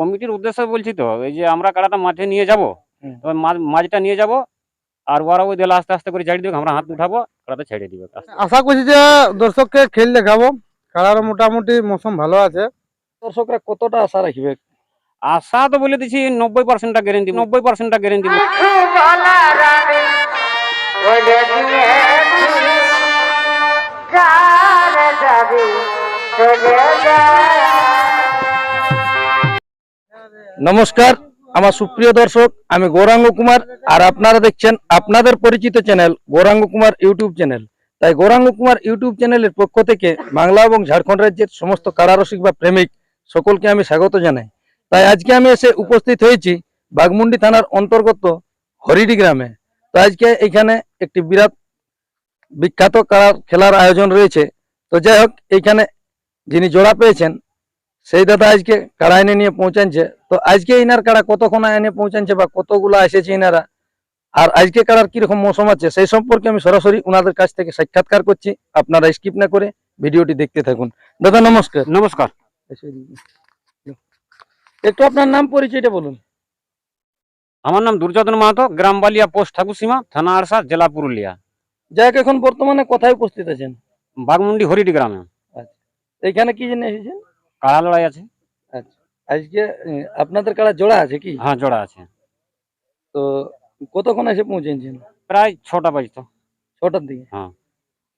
কমিটির উদ্দেশ্য বলছি তো এই যে আমরা কাড়াটা মাঠে নিয়ে যাব মাঝটা নিয়ে যাব আর ওরা ওই দেলা আস্তে আস্তে করে ছেড়ে দিবে আমরা হাত উঠাবো কাড়াটা ছেড়ে দিবে। আশা করছি যে দর্শককে খেল দেখাবো খেলার মোটামুটি মৌসুম ভালো আছে। দর্শকরা কতটা আশা রাখবে? আশা তো বলে দিচ্ছি নব্বই পার্সেন্টটা গ্যারেন্টি নব্বই পার্সেন্টটা গ্যারেন্টি নমস্কার, আমার সুপ্রিয় দর্শক, আমি গৌরাঙ্গ কুমার, আর আপনারা দেখছেন আপনাদের পরিচিত channel Gouranga Kumar YouTube channel. তাই গৌরাঙ্গ কুমার ইউটিউব চ্যানেলের পক্ষ থেকে বাংলা এবং ঝাড়খণ্ড রাজ্যের সমস্ত কারারসিক বা প্রেমিক সকলকে আমি স্বাগত জানাই। তাই আজকে আমি এসে উপস্থিত হয়েছি বাগমুন্ডি থানার অন্তর্গত হরিডি গ্রামে। তো আজকে এখানে একটি বিরাট বিখ্যাত কারার খেলার আয়োজন রয়েছে। তো যাই হোক এইখানে যিনি জোড়া পেয়েছেন, সেই দাদা আজকে কাড়া এনে নিয়ে পৌঁছাচ্ছে তো আজকে ইনার কাড়া কতক্ষণ এনে পৌঁছাচ্ছে বা কতগুলো এসেছে ইনারা? আর আজকে কাড়ার কীরকম মৌসুম আছে সেই সম্পর্কে আমি সরাসরি ওনাদের কাছ থেকে সাক্ষাৎকার করছি। আপনারা স্কিপ না করে ভিডিওটি দেখতে থাকুন। দাদা নমস্কার। নমস্কার। একটু আপনার নাম পরিচয়টা বলুন। আমার নাম দুর্যোধন মাহাতো গ্রাম বালিয়া পোস্ট ঠাকুরসীমা থানা আরসা জেলা পুরুলিয়া। যাই এখন বর্তমানে কোথায় উপস্থিত আছেন? বাগমুন্ডি হরিডি গ্রামে। এখানে কি জন্য এসেছেন? কাড়া লড়াই আছে। আজকে আপনাদের কাড়া জোড়া আছে কি? হ্যাঁ জোড়া আছে। তো কতক্ষণ এসে পৌঁছেছেন? প্রায় ছটা বাজতো ছটার দিকে? হ্যাঁ।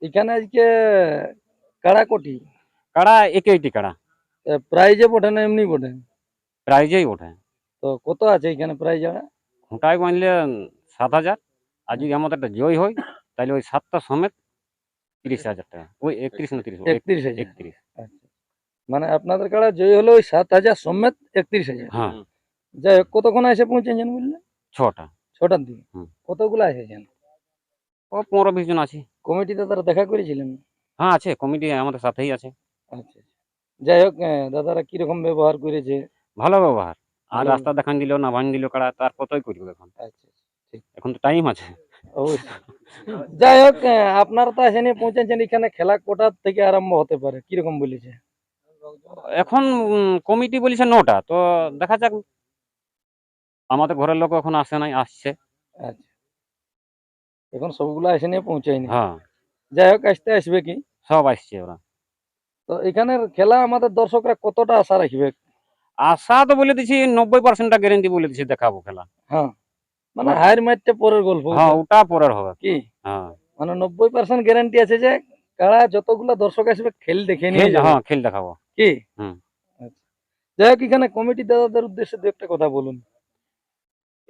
এখানে আজকে কাড়া কোটি? কাড়া একইটি কাড়া। প্রাইজে বটে না এমনি বটে? প্রাইজেই বটে। তো কত আছে এখানে প্রাইজ খুঁটায় বাঁধলে সাত হাজার। আর যদি আমাদের একটা জয় হয় তাহলে ওই সাতটা সমেত তিরিশ হাজার টাকা। ওই একত্রিশ না তিরিশ একত্রিশ একত্রিশ। আচ্ছা। মানে আপনাদের কাড়া জয় হলো ওই সাত হাজার সমেত একত্রিশ হাজার। হ্যাঁ। যাই হোক কতক্ষণ এসে পৌঁছেছেন বললেন ছটা। ছটার দিকে। হুম। কতগুলো এসেছেন? ও পনেরো বিশ জন আছে। কমিটিতে তারা দেখা করেছিলেন? হ্যাঁ আছে। কমিটি আমাদের সাথেই আছে। আচ্ছা যাই হোক আহ, দাদারা কীরকম ব্যবহার করেছে? ভালো ব্যবহার। আর ভালো রাস্তা দেখান দিল না ভাঙ দিল কাড়া তার কতই করব এখন। আচ্ছা এখন তো টাইম আছে। অবশ্যই। যাই হোক আহ, আপনারা তো এসে নিয়ে পৌঁছেছেন এখানে খেলা কোটার থেকে আরম্ভ হতে পারে। কীরকম বলেছে? এখন কমিটি বলেছে নটা তো দেখা যাক। আমাদের ঘরের লোক এখন আসে নাই আসছে। আচ্ছা। এখন সবগুলো এসে নিয়ে পৌঁছায়নি। হ্যাঁ। যাই হোক আসতে আসবে কি? সব আসছে ওরা। তো এখানের খেলা আমাদের দর্শকরা কতটা আশা রাখবে? আশা তো বলে দিছি নব্বই পার্সেন্টটা গ্যারেন্টি বলে দিছি দেখাবো খেলা। হ্যাঁ। মানে হায়ার ম্যাচটা পরের গল্প। হ্যাঁ ওটা পরের হবে। কি? হ্যাঁ। মানে নব্বই পার্সেন্ট গ্যারান্টি আছে যে কারা যতগুলা দর্শক আসবে খেল দেখে নিয়ে যাবে। হ্যাঁ খেল দেখাবো। কি? আচ্ছা। যাই হোক এখানে কমিটি দাদাদের উদ্দেশ্যে দু একটা কথা বলুন।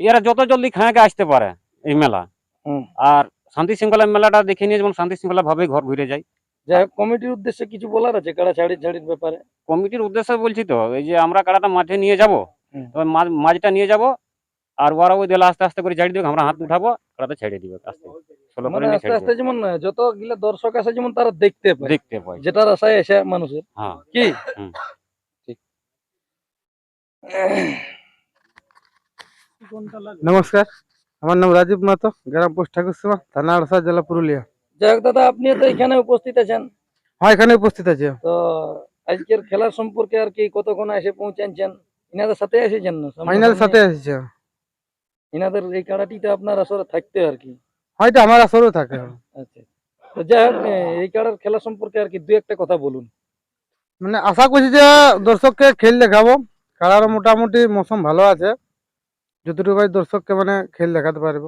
এরা যত জলদি খাঁকে আসতে পারে এই মেলা আর শান্তি শৃঙ্খলা মেলাটা দেখে নিয়ে যেমন শান্তি শৃঙ্খলা ভাবে ঘর ঘুরে যায়। যাই হোক কমিটির উদ্দেশ্যে কিছু বলার আছে? কারা ছাড়ি ছাড়ির ব্যাপারে? কমিটির উদ্দেশ্য বলছি তো এই যে আমরা কাড়াটা মাঠে নিয়ে যাব মাঝটা নিয়ে যাব আর ওরা ওই দেলা আস্তে আস্তে করে ছেড়ে দিবে আমরা হাত উঠাবো কাড়াটা ছেড়ে দিবে আস্তে। করে মানে আস্তে আস্তে যেমন যত গিলা দর্শক আছে যেমন তারা দেখতে পায়। দেখতে পাই যেটার আশায় এসে মানুষের। হ্যাঁ। কি। ঠিক। নমস্কার। আমার নাম রাজীব মাতো গ্রাম পোস্ট ঠাকুরসীমা থানা আড়সা জেলা পুরুলিয়া। যাই হোক দাদা আপনিও তো এখানে উপস্থিত আছেন। হ্যাঁ এখানে উপস্থিত আছে। তো আজকের খেলার সম্পর্কে আর কি কতক্ষণ এসে পৌঁছাচ্ছেন ইনাদের সাথে এসেছেন না? ফাইনাল সাথে এসেছে। ইনাদের এই কাড়াটিতে আপনার আসলে থাকতে আর কি। হয়তো আমার আসরও থাকে। আচ্ছা তো যাই হোক এই কাড়ার খেলা সম্পর্কে আর কি দু একটা কথা বলুন। মানে আশা করছি যে দর্শককে খেল দেখাবো। খেলার মোটামুটি মৌসুম ভালো আছে। যতটুকু দর্শককে মানে খেল দেখাতে পারব।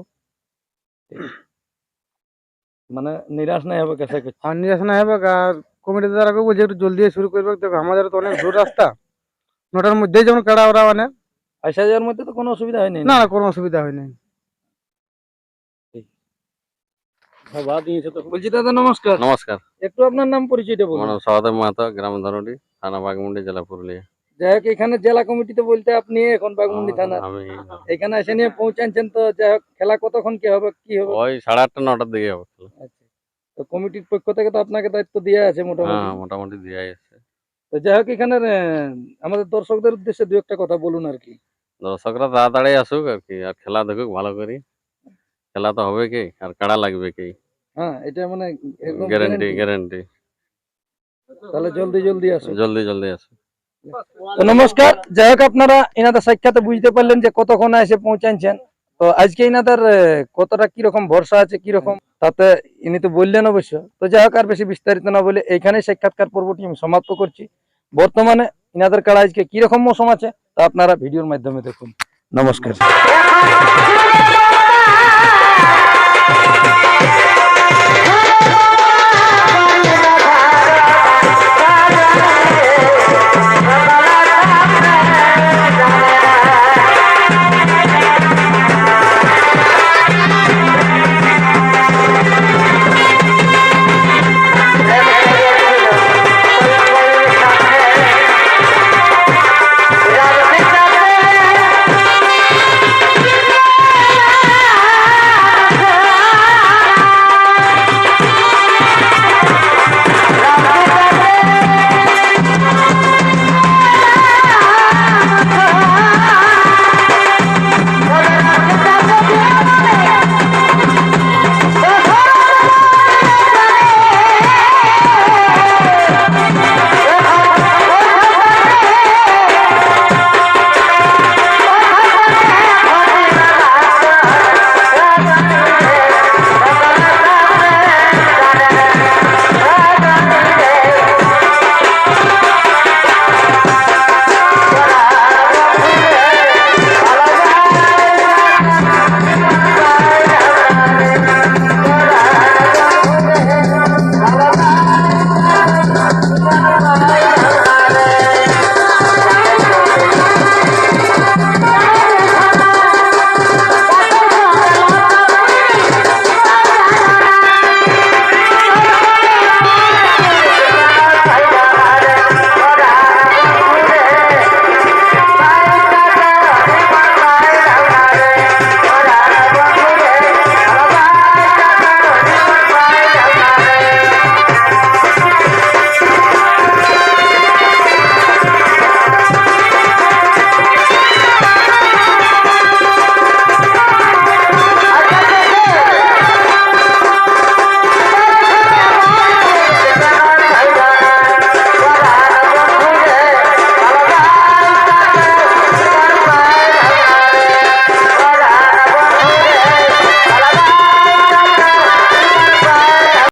মানে নিরাশ নাই হবে করছি? আর নিরাশনা হবে আর কমিটি দ্বারা বলছে একটু জলদি শুরু করবে। দেখো আমাদের তো অনেক দূর রাস্তা। নটার মধ্যেই যেমন কাড়া ওরা মানে। আসা যাওয়ার মধ্যে তো কোনো অসুবিধা হয়নি? না কোনো অসুবিধা হয়নি। বলছি দাদা নমস্কার। নমস্কার। একটু আপনার নাম পরিচয়টা আমার বলুন নাম সহদেব মাহাতো গ্রাম থানা বাগমুন্ডি জেলা পুরুলিয়া। যাই হোক এখানে জেলা কমিটিতে বলতে আপনি এখন বাগমুন্ডি থানা। এখানে এসে নিয়ে পৌঁছাচ্ছেন তো যাই হোক খেলা কতক্ষণ কি হবে কি হবে? ওই সাড়ে আটটা নটার দিকে হবে আচ্ছা। তো কমিটির পক্ষ থেকে তো আপনাকে দায়িত্ব দেওয়া আছে মোটামুটি। হ্যাঁ মোটামুটি দিয়ে এসছে তো যাই হোক এখানে আমাদের দর্শকদের উদ্দেশ্যে দু একটা কথা বলুন আর কি। দর্শকরা তাড়াতাড়ি আসুক আর কি আর খেলা দেখুক ভালো করে। খেলা তো হবে কি আর কাড়া লাগবে কি? হ্যাঁ এটা মানে একদম গ্যারেন্টি guarantee। তাহলে জলদি জলদি জলদি জলদি আসুক তো নমস্কার যাই হোক আপনারা এনাদের সাক্ষাতে বুঝতে পারলেন যে কতক্ষণ এসে পৌঁছাচ্ছেন তো আজকে এনাদের কতটা কীরকম ভরসা আছে কীরকম? তাতে ইনি তো বললেন অবশ্য। তো যাই হোক আর বেশি বিস্তারিত না বলে এইখানে সাক্ষাৎকার পর্বটি আমি সমাপ্ত করছি। বর্তমানে ইনাদের কাড়া আজকে কীরকম মৌসুম আছে তা আপনারা ভিডিওর মাধ্যমে দেখুন। নমস্কার।